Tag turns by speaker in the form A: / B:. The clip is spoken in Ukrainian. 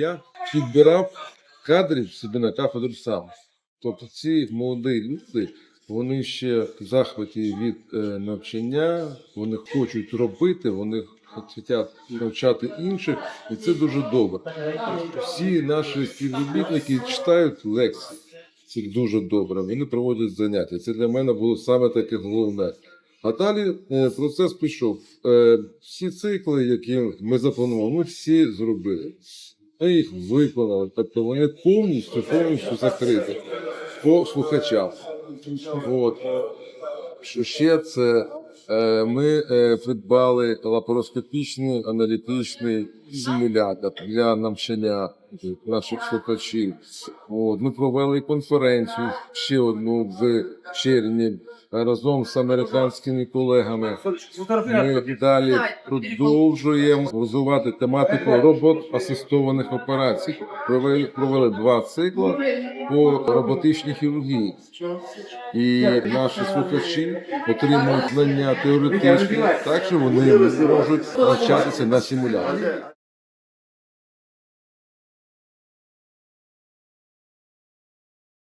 A: я підбирав кадрів собі на кафедру сам. Тобто ці молоді люди, вони ще в захваті від е, навчання, вони хочуть робити, вони хочуть навчати інших, і це дуже добре. Всі наші співробітники читають лекції. Це дуже добре. Вони проводять заняття. Це для мене було саме таке головне. А далі е, процес пішов. Е, всі цикли, які ми запланували, ми всі зробили. Ми їх виконали. Тобто вони повністю повністю закриті по слухачам. От. Що ще це ми е, придбали лапароскопічний аналітичний симулятор для навчання наших слухачів. От. Ми провели конференцію ще одну в червні разом з американськими колегами. Ми далі продовжуємо розвивати тематику робот-асистованих операцій. Провели, провели два цикли по роботичній хірургії. І наші слухачі отримують знання теоретичні, так що вони можуть навчатися на симуляторі.